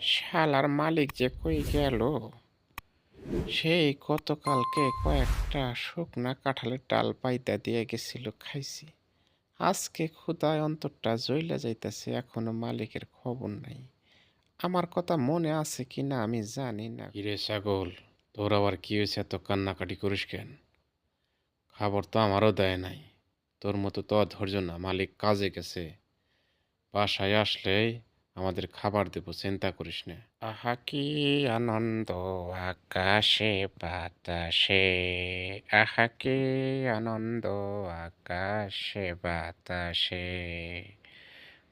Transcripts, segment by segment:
শালার মালিক যে কই গেল? সেই গতকালকে কয়েকটা শুকনা কাঁঠালের ডাল পাইতা দিয়ে গেছিল, খাইছি। আজকে ক্ষুদায় অন্তরটা জইলা যাইতেছে, এখনও মালিকের খবর নাই। আমার কথা মনে আছে কি না আমি জানি না। কিরে ছাগল, তোর আবার কি হয়েছে? এত কান্নাকাটি করিস কেন? খাবার তো আমারও দেয় নাই। তোর মতো তো ধৈর্য না, মালিক কাজে গেছে। বাসায় আসলেই আমাদের খাবার দেব, চিন্তা করিস না। আহা, কি আনন্দ, আকাশে বাতাসে। আহা, কি আনন্দ, আকাশে বাতাসে।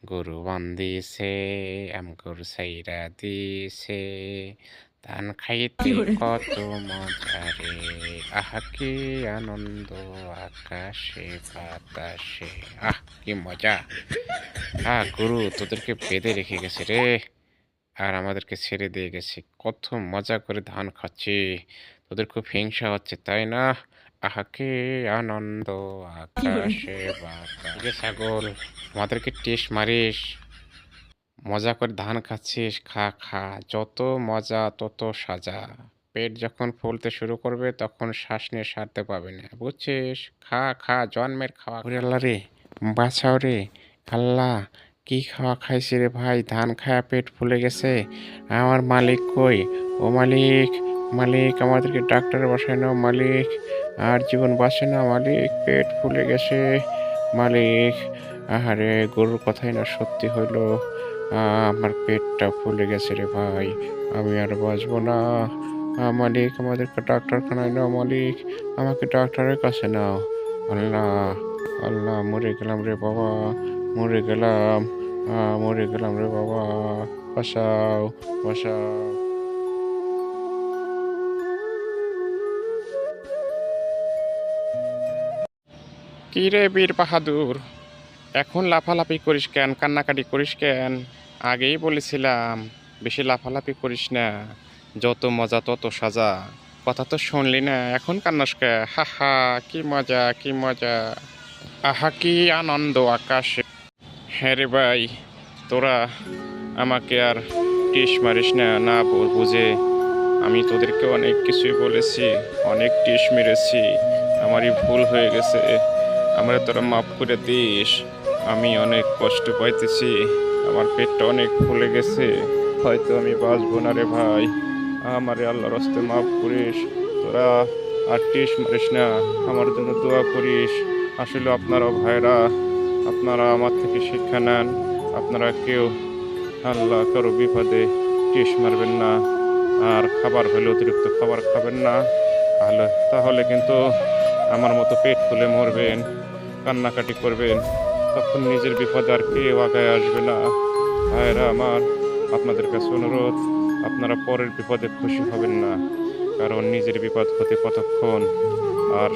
গরু বন্দিছে আম গরু সাইরা দিছে। ধান খাইতে কত মজা রে আহা কি আনন্দ আকাশে বাতাসে। আহ কি মজা। হ্যাঁ গুরু তোদেরকে বেঁধে রেখে গেছে রে। আর আমাদেরকে ছেড়ে দিয়ে গেছে। কত মজা করে ধান খাচ্ছি। তোদের খুব হিংসা হচ্ছে তাই না? আহাকে আনন্দ আকাশে বাতাসে। ছাগল আমাদেরকে টেস্ট মারিস। মজা করে ধান খাচ্ছিস খা খা। যত মজা তত সাজা। পেট যখন ফুলতে শুরু করবে তখন শ্বাস নিয়ে সারতে পারবে না। বুঝছিস? খা খা জন্মের খাওয়া আল্লাহ রে। বাছাও রে। আল্লাহ কি খাওয়া খাইছি রে ভাই? ধান খায়া পেট ফুলে গেছে। আমার মালিক কই? ও মালিক মালিক আমাদেরকে ডাক্তারের বসায় নাও মালিক। আর জীবন বাঁচে না মালিক। পেট ফুলে গেছে মালিক। আহারে গরুর কথাই না সত্যি হইল। আমার পেটটা ফুলে গেছে রে ভাই। আমি আর বাঁচবো না। মালিক, আমাদেরকে ডাক্তারখানায় নাও মালিক। আমাকে ডাক্তারের কাছে নাও। আল্লাহ আল্লাহ, মরে গেলাম রে বাবা। মরে গেলাম। মরে গেলাম রে বাবা। বাসাও বাসাও কি রে বীর বাহাদুর? এখন লাফালাফি করিস কেন? কান্নাকাটি করিস কেন? আগেই বলেছিলাম, বেশি লাফালাফি করিস না। যত মজা, তত সাজা। কথা তো শুনলি না, এখন কান্নাস কে? হা হা, কি মজা কি মজা। আহা, কি আনন্দ আকাশে। হ্যাঁ রে ভাই, তোরা আমাকে আর টিস মারিস না না বুঝে। আমি তোদেরকে অনেক কিছুই বলেছি, অনেক টিস মেরেছি। আমারই ভুল হয়ে গেছে। আমরা তোরা মাফ করে দিস। আমি অনেক কষ্ট পাইতেছি। আমার পেটটা অনেক ফুলে গেছে। হয়তো আমি বাঁচবো না রে ভাই। আমারে আল্লাহর রস্তে মাফ করিস। তোরা আর টিস মারিস না। আমার জন্য দোয়া করিস। আসলে আপনারা ভাইরা, আপনারা আমার থেকে শিক্ষা নেন। আপনারা কেউ আল্লাহ কারও বিপদে টিস মারবেন না। আর খাবার হলে অতিরিক্ত খাবার খাবেন না। তাহলে তাহলে কিন্তু আমার মতো পেট ফুলে মরবেন, কান্নাকাটি করবেন, তখন নিজের বিপদে আর কেউ আগায় আসবে না। ভাইরা আমার, আপনাদের কাছে অনুরোধ, আপনারা পরের বিপদে খুশি হবেন না, কারণ নিজের বিপদ হতে কতক্ষণ আর